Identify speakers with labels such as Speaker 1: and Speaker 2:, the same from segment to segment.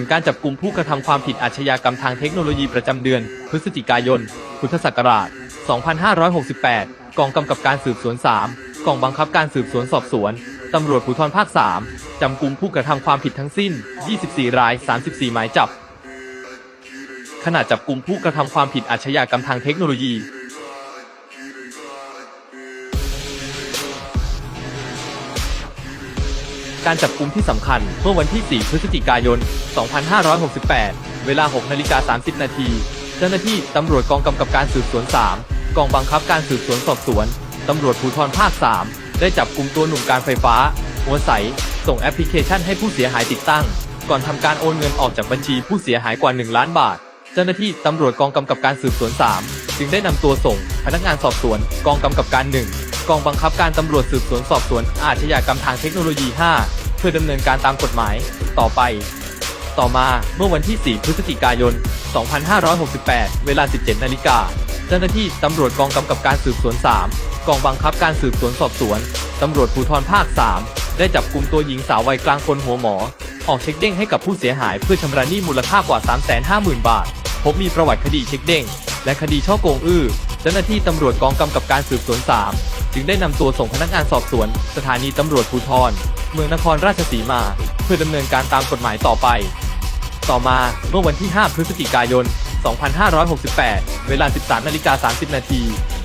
Speaker 1: ลการจับกลุ่มผู้กระทำความผิดอาชญากรรมทางเทคโนโลยีประจำเดือน พฤศจิกายน พุทธศักราช 2568 กองกำกับการสืบสวน 3 กองบังคับการสืบสวนสอบสวน ตำรวจภูธรภาค 3 จำกลุ่มผู้กระทำความผิดทั้งสิ้น 24 ราย 34 หมายจับ ขณะจับกลุ่มผู้กระทำความผิดอาชญากรรมทางเทคโนโลยี การจับกลุ่มที่สำคัญเมื่อวันที่ 4 พฤศจิกายน 2568 เวลา 6 นาฬิกา 30 นาทีเจ้าหน้าที่ตำรวจกองกำกับการสืบสวน 3 กองบังคับการสืบสวนสอบสวนตำรวจภูธรภาค 3 ได้จับกลุ่มตัวหนุ่มการไฟฟ้า หัวใส ส่งแอปพลิเคชันให้ผู้เสียหายติดตั้ง ก่อนทำการโอนเงินออกจากบัญชีผู้เสียหายกว่า 1 ล้านบาท เจ้าหน้าที่ตำรวจกองกำกับการสืบสวน 3 จึงได้นำตัวส่ง พนักงานสอบสวน กองกำกับการ 1 กองบังคับการตำรวจสืบสวนสอบสวนอาชญากรรมทางเทคโนโลยี 5 เพื่อดำเนินการตามกฎหมาย ต่อไป ต่อมาเมื่อวันที่ 4 พฤศจิกายน 2568 เวลา 17 นาฬิกา เจ้าหน้าที่ตำรวจกองกำกับการสืบสวน 3 กองบังคับการสืบสวนสอบสวนตำรวจภูธรภาค 3 ได้จับกลุ่มตัวหญิงสาววัยกลางคนหัวหมอ ออกเช็คเด้งให้กับผู้เสียหายเพื่อชำระหนี้มูลค่ากว่า 350,000 บาท พบมีประวัติคดีเช็คเด้งและคดีช่อโกงอื้อ เจ้าหน้าที่ตำรวจกองกำกับการสืบสวน 3 จึงได้นำตัวส่งพนักงานสอบสวน สถานีตำรวจภูธร เมืองนครราชสีมา เพื่อดำเนินการตามกฎหมายต่อไป ต่อมาเมื่อวันที่ 5 พฤศจิกายน 2568 เวลา 13นาฬิกา30 นาที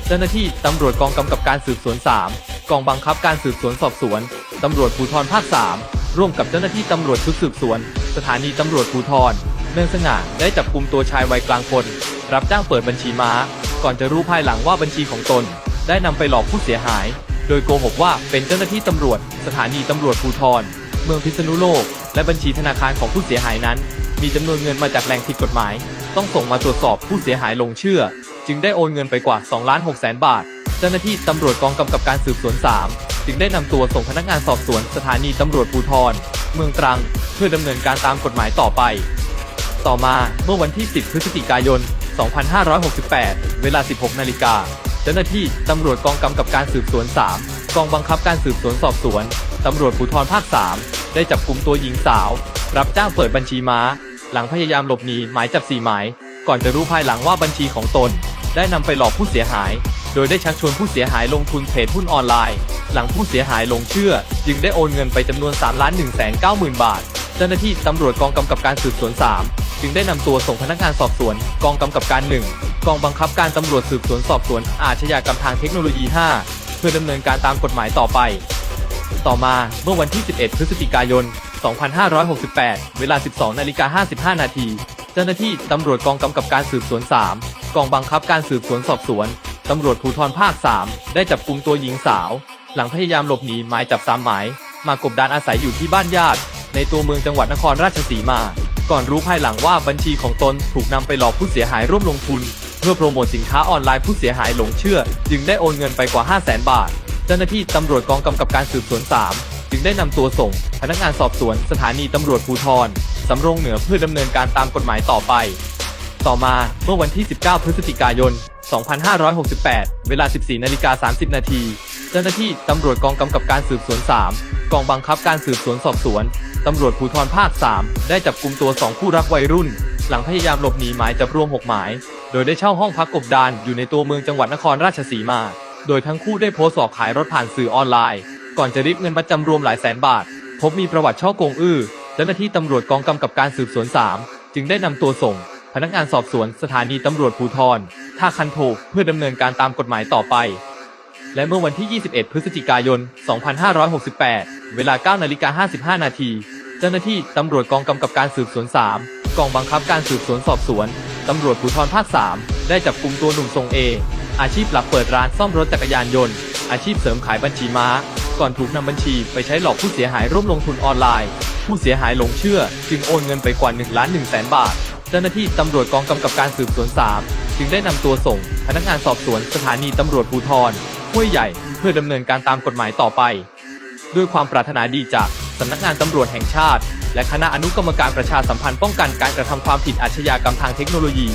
Speaker 1: เจ้าหน้าที่ตำรวจกองกำกับการสืบสวน 3 กองบังคับการสืบสวนสอบสวนตำรวจภูธรภาค 3 ร่วมกับเจ้าหน้าที่ตำรวจชุดสืบสวน สถานีตำรวจภูธรเมืองสง่าได้จับกลุ่มตัวชายวัยกลางคน รับจ้างเปิดบัญชีม้า ก่อนจะรู้ภายหลังว่าบัญชีของตน ได้นำไปหลอกผู้เสียหาย โดยโกหกว่าเป็นเจ้าหน้าที่ตำรวจ สถานีตำรวจภูธรเมืองพิษณุโลก และบัญชีธนาคารของผู้เสียหายนั้น มีจำนวนเงินมาจากแหล่งผิดกฎหมาย ต้องส่งมาตรวจสอบผู้เสียหายลงเชื่อ จึงได้โอนเงินไปกว่า2ล้าน6แสนบาท เจ้าหน้าที่ตำรวจกองกำกับการสืบสวน 3 จึงได้นำตัวส่งพนักงานสอบสวนสถานีตำรวจภูธรเมืองตรัง เพื่อดำเนินการตามกฎหมายต่อไป ต่อมาเมื่อวันที่ 10 พฤศจิกายน 2568 เวลา 16 นาฬิกา เจ้าหน้าที่ตำรวจกองกำกับการสืบสวน 3 กองบังคับการสืบสวนสอบสวนตำรวจภูธรภาค 3 ได้จับกลุ่มตัวหญิงสาว รับจ้างเปิดบัญชีม้า หลังพยายามหลบหนีหมายจับ4หมาย ก่อนจะรู้ภายหลังว่าบัญชีของตน ได้นำไปหลอกผู้เสียหาย โดยได้ชักชวนผู้เสียหายลงทุนเทรดหุ้นออนไลน์ หลังผู้เสียหายลงเชื่อ จึงได้โอนเงินไปจำนวน3ล้าน1แสน9หมื่นบาท เจ้าหน้าที่ตำรวจกองกำกับการสืบสวน 3 จึงได้นำตัวส่งพนักงานสอบสวน กองกำกับการ 1 กองบังคับการตำรวจสืบสวนสอบสวนอาชญากรรมทางเทคโนโลยี 5 เพื่อดำเนินการตามกฎหมายต่อไป ต่อมาเมื่อวันที่ 11 พฤศจิกายน 2568 เวลา 12นาฬิกา55 นาที เจ้าหน้าที่ตำรวจกองกำกับการสืบสวน 3 กองบังคับการสืบสวนสอบสวนตำรวจภูธรภาค 3 ได้จับกลุ่มตัวหญิงสาว หลังพยายามหลบหนีหมายจับสามหมาย มากบดานอาศัยอยู่ที่บ้านญาติ ในตัวเมืองจังหวัดนครราชสีมา ก่อนรู้ภายหลังว่าบัญชีของตนถูกนำไปหลอกผู้เสียหายร่วมลงทุน เพื่อโปรโมทสินค้าออนไลน์ผู้เสียหายหลงเชื่อ จึงได้โอนเงินไปกว่า 5 0 0 0 0 0 บาท เจ้าหน้าที่ตำรวจกองกำกับการสืบสวน 3 จึงได้นำตัวส่ง พนักงานสอบสวนสถานีตำรวจภูธรสำโรงเหนือเพื่อดำเนินการตามกฎหมายต่อไป ต่อมาเมื่อวันที่ 19 พฤศจิกายน 2568 เวลา 14นาฬิกา30 นาทีเจ้าหน้าที่ตำรวจกองกำกับการสืบสวน 3 กองบังคับการสืบสวนสอบสวนตำรวจภูธรภาค 3 ได้จับกลุ่มตัว2คู่รักวัยรุ่น หลังพยายามหลบหนีหมายจับรวม 6 หมาย โดยได้เช่าห้องพักกบดานอยู่ในตัวเมืองจังหวัดนครราชสีมา โดยทั้งคู่ได้โพสต์หลอกขายรถผ่านสื่อออนไลน์ ก่อนจะริบเงินประจำรวมหลายแสนบาท พบมีประวัติช่อโกงอื้อเจ้าหน้าที่ตำรวจกองกำกับการสืบสวน 3 จึงได้นำตัวส่ง พนักงานสอบสวนสถานีตำรวจภูธรท่าคันโทเพื่อดำเนินการตามกฎหมายต่อไป และเมื่อวันที่ 21 พฤศจิกายน 2568 เวลา9นาฬิกา55 นาที เจ้าหน้าที่ตำรวจกองกำกับการสืบสวน 3 กองบังคับการสืบสวนสอบสวน ตำรวจภูธรภาค 3 ได้จับกลุ่มตัวหนุ่มทรงเอ อาชีพหลักเปิดร้านซ่อมรถจักรยานยนต์ อาชีพเสริมขายบัญชีม้า ก่อนถูกนำบัญชีไปใช้หลอกผู้เสียหายร่วมลงทุนออนไลน์ ผู้เสียหายหลงเชื่อ จึงโอนเงินไปกว่า1ล้าน1แสนบาท เจ้าหน้าที่ตำรวจกองกำกับการสืบสวน 3 จึงได้นำตัวส่ง พนักงานสอบสวนสถานีตำรวจภูธรห้วยใหญ่ เพื่อดำเนินการตามกฎหมายต่อไป ด้วยความปรารถนาดีจากสำนักงานตำรวจแห่งชาติ และคณะอนุกรรมการประชาสัมพันธ์ป้องกันการกระทำความผิดอาชญากรรมทางเทคโนโลยี